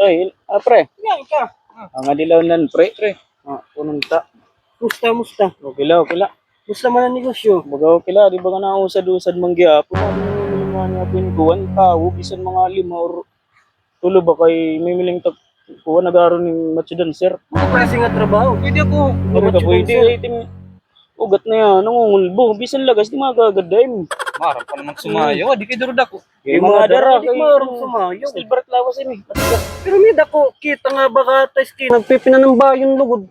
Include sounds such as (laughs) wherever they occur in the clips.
Ay, ah, pre. Yan ka. Ang adilaw nan, pre. Pre. Ah, punong ta. Musta, musta? Okay la, okay la. Musta man ang negosyo? Baga okay la, di ba ka nausad-usad mong gyapon na mga pin kuwan tao bisan mga lima or tulo ba kay mimiling tag kuwan nagaro ni Matsudan sir. Ano klase nga trabaho? Pwede ako. Ano ka pwede ting ugat na yan, nangungulbo. Bisan lagas, di magagaday mo. Marang pa naman sumayo, di kayo durud ako. Yung mga dara, Di marang sumayo. Still barat lawas ini. Pero may dako, kita nga baka tayo skin. Nagpipina ng bayon lugod.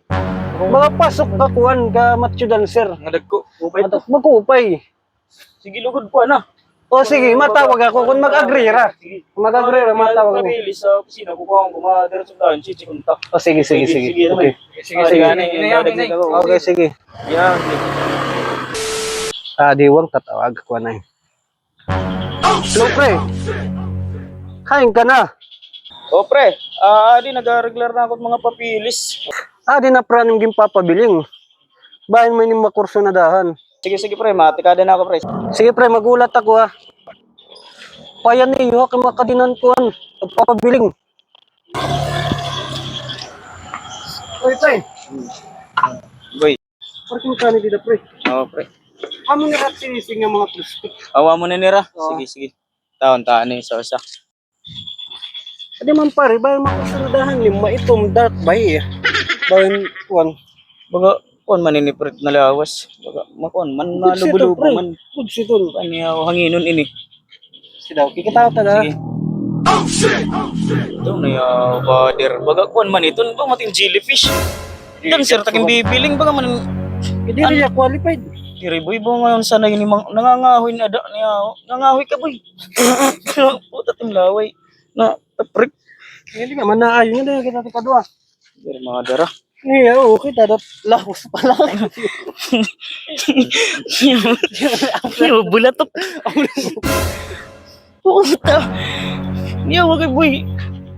Baka pasok ka kuhan ka matyo dancer. Ngadag ko. Upay to. Magkupay. Sige, lugod po na. O sige, matawag ako kung mag-agree ra. Kung mag-agree ra, matawag ako. Pabili sa opisina, ko mga dara sa daan, si Chikunta. O sige, sige, sige. Okay. Sige, sige. Inay, inay. Okay, sige. Yan. Ah, diwang tatawag ko na eh. Hello, pre. Kain ka na. O pre, ah, di nag-regular na ako mga papilis. Ah, di na pra nang gimpapabiling. Bayan mo yung makurso na dahan. Sige, sige pre, matikada na ako pre. Sige pre, magulat ako ha. Payan niyo, kay makadinan ko an. Pagpapabiling. Oy, pre. Boy. Parking ka ni dito, pre. O pre. Amo na rat sinising ng mga plastic. Awa mo na nira. Sige, sige. Taon-taon eh, sa usa. Adi man pare, bayan makurso na dahan. Lima itom, dat, bay eh. Bayan, kuan. Baga, kuan man ini pret na lawas. Baga, makuan man shit, malubulubo man. Good shit, tol. Kanya hanginon ini. Sidaw, kikita ka na. Sige. Ito na yaw, bader. Baga, kuan man ito. Ba mating jellyfish? Dan sir, taking bibiling. Baga man, Hindi rin qualified. Diri boy, bo ngayon sana yun mang nangangahoy na da niya. Nangangahoy ka boy. (coughs) Puta tim laway. Na taprik. Hindi nga, manaayon yun na kita kadua. Diri mga dara. Iya, okay, tadat lahos pa lang. (laughs) Yo, bulatok. Puta. Niya wag boy.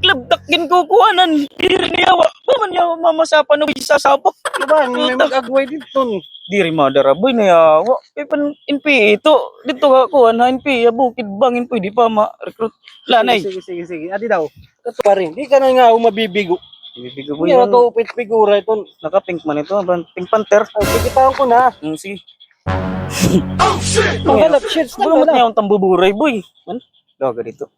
Club takin ko kuanan. Diri niya wa. Paman niya mamasapan no bisa sapok. Diba, may mag-agway dito. Diri mga dara boy na yawa. Kay pan NP ito. Dito ka kuan ha NP ya bukid bangin pwede pa ma-recruit. Lanay. Sige, sige, sige. Adi daw. Kato pa rin. Di ka na nga mabibigo. Ibibigo boy. Hindi na upit figura ito. Naka-pink man ito. Pink Panther. Ay, kikitaan ko na. Mm, sige. Ang halap, shit. Ano mo niya ang tambuburay, boy? Man? Laga dito.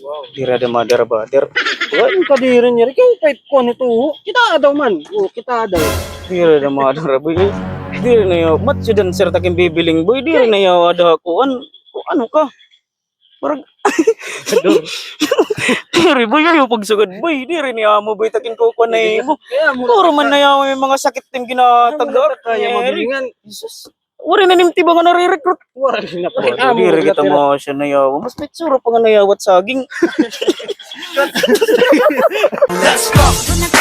Wow. Dira de madara bader. Ang kadirin niya. Ikaw, kahit ko nito. Kita daw man. O, kita daw. Dira de madara, boy. Dira na yaw. Ba't siya dan sir takin bibiling, boy? Dira na yaw ada ko. An, ano ka? Parang... (laughs) Dira, boy. Ayaw pagsugod, boy. Dira na yaw mo, boy. Takin ko ko na. Kaya mo. Puro man na yaw may mga sakit tim ginatagar. Kaya mabilingan. Jesus. Wari na nimti ba nga nare-recruit? Wala na. Wala, diri kita mo siya na yawa. Mas may tsura pa nga nayawat saging. Kung natanggan akong